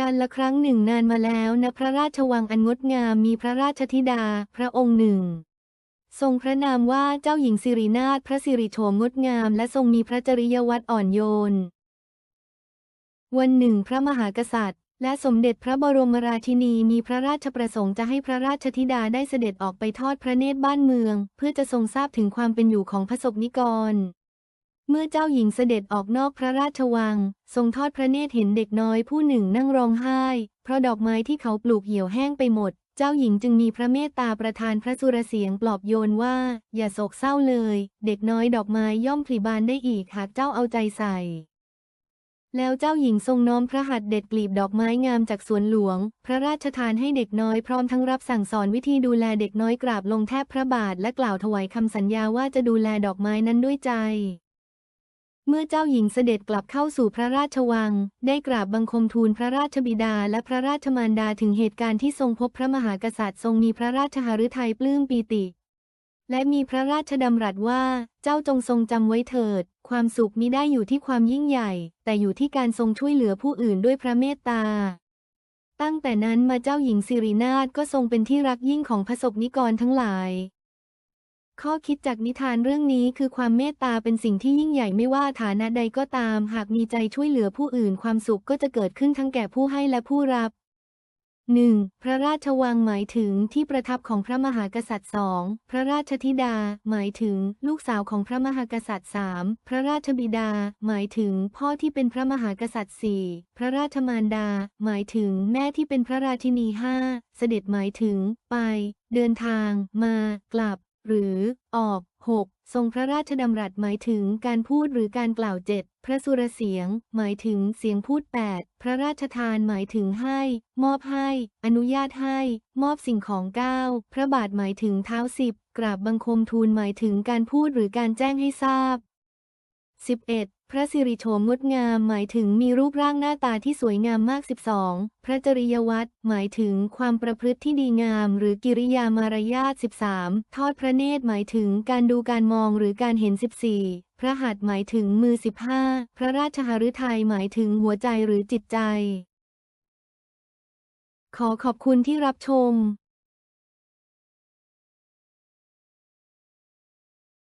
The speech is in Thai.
การละครั้งหนึ่งนานมาแล้วณพระราชวังอันงดงามมีพระราชธิดา พระองค์หนึ่ง ทรงพระนามว่าเจ้าหญิงสิรินาถพระสิริโฉมงดงาม และทรงมีพระจริยวัตรอ่อนโยน วันหนึ่งพระมหากษัตริย์ และสมเด็จพระบรมราชินีมีพระราชประสงค์จะให้พระราชธิดาได้เสด็จออกไปทอดพระเนตรบ้านเมือง เพื่อจะทรงทราบถึงความเป็นอยู่ของพระสบนิกร เมื่อเจ้าหญิงเสด็จออกนอกพระราชวัง ทรงทอดพระเนตรเห็นเด็กน้อยผู้หนึ่งนั่งร้องไห้ เพราะดอกไม้ที่เขาปลูกเหี่ยวแห้งไปหมด เจ้าหญิงจึงมีพระเมตตาประทานพระสุรเสียงปลอบโยนว่า อย่าโศกเศร้าเลย เด็กน้อยดอกไม้ย่อมผลิบานได้อีกหากเจ้าเอาใจใส่ แล้วเจ้าหญิงทรงน้อมพระหัตถ์เด็ดกลีบดอกไม้งามจากสวนหลวง พระราชทานให้เด็กน้อยพร้อมทั้งรับสั่งสอนวิธีดูแลเด็กน้อยกราบลงแทบพระบาทและกล่าวถวายคำสัญญาว่าจะดูแลดอกไม้นั้นด้วยใจ เมื่อเจ้าหญิงเสด็จกลับเข้าสู่พระราชวัง ได้กราบบังคมทูลพระราชบิดาและพระราชมารดาถึงเหตุการณ์ที่ทรงพบพระมหากษัตริย์ทรงมีพระราชหฤทัยปลื้มปีติ และมีพระราชดำรัสว่าเจ้าจงทรงจำไว้เถิด ความสุขมิได้อยู่ที่ความยิ่งใหญ่ แต่อยู่ที่การทรงช่วยเหลือผู้อื่นด้วยพระเมตตา ตั้งแต่นั้นมาเจ้าหญิงสิรินาถก็ทรงเป็นที่รักยิ่งของพระสบนิกรทั้งหลาย ข้อคิดจากนิทานเรื่องนี้คือความเมตตาเป็นสิ่งที่ยิ่งใหญ่ไม่ว่าฐานะใดก็ตาม หากมีใจช่วยเหลือผู้อื่นความสุขก็จะเกิดขึ้นทั้งแก่ผู้ให้และผู้รับ 1. พระราชวังหมายถึงที่ประทับของพระมหากษัตริย์สองพระราชธิดา หมายถึง ลูกสาวของพระมหากษัตริย์สามพระราชบิดา หมายถึง พ่อที่เป็นพระมหากษัตริย์สี่พระราชมารดา หมายถึง แม่ที่เป็นพระราชินีห้าเสด็จหมายถึง ไป เดินทาง มา กลับ หรือออก 6. ทรงพระราชดำรัสหมายถึงการพูดหรือการกล่าวเจ็ดพระสุรเสียง หมายถึงเสียงพูด 8 พระราชทานหมายถึงให้ มอบให้ อนุญาตให้ มอบสิ่งของ 9 พระบาทหมายถึงเท้าสิบกราบบังคมทูลหมายถึงการพูดหรือการแจ้งให้ทราบ 11. พระสิริโฉมงดงามหมายถึงมีรูปร่างหน้าตาที่สวยงามมาก 12 พระจริยวัตรหมายถึงความประพฤติที่ดีงาม หรือกิริยามารยาท 13 ทอดพระเนตรหมายถึงการดูการมองหรือการเห็น 14 พระหัตถ์หมายถึงมือ 15 พระราชหฤทัยหมายถึงหัวใจหรือจิตใจ ขอขอบคุณที่รับชม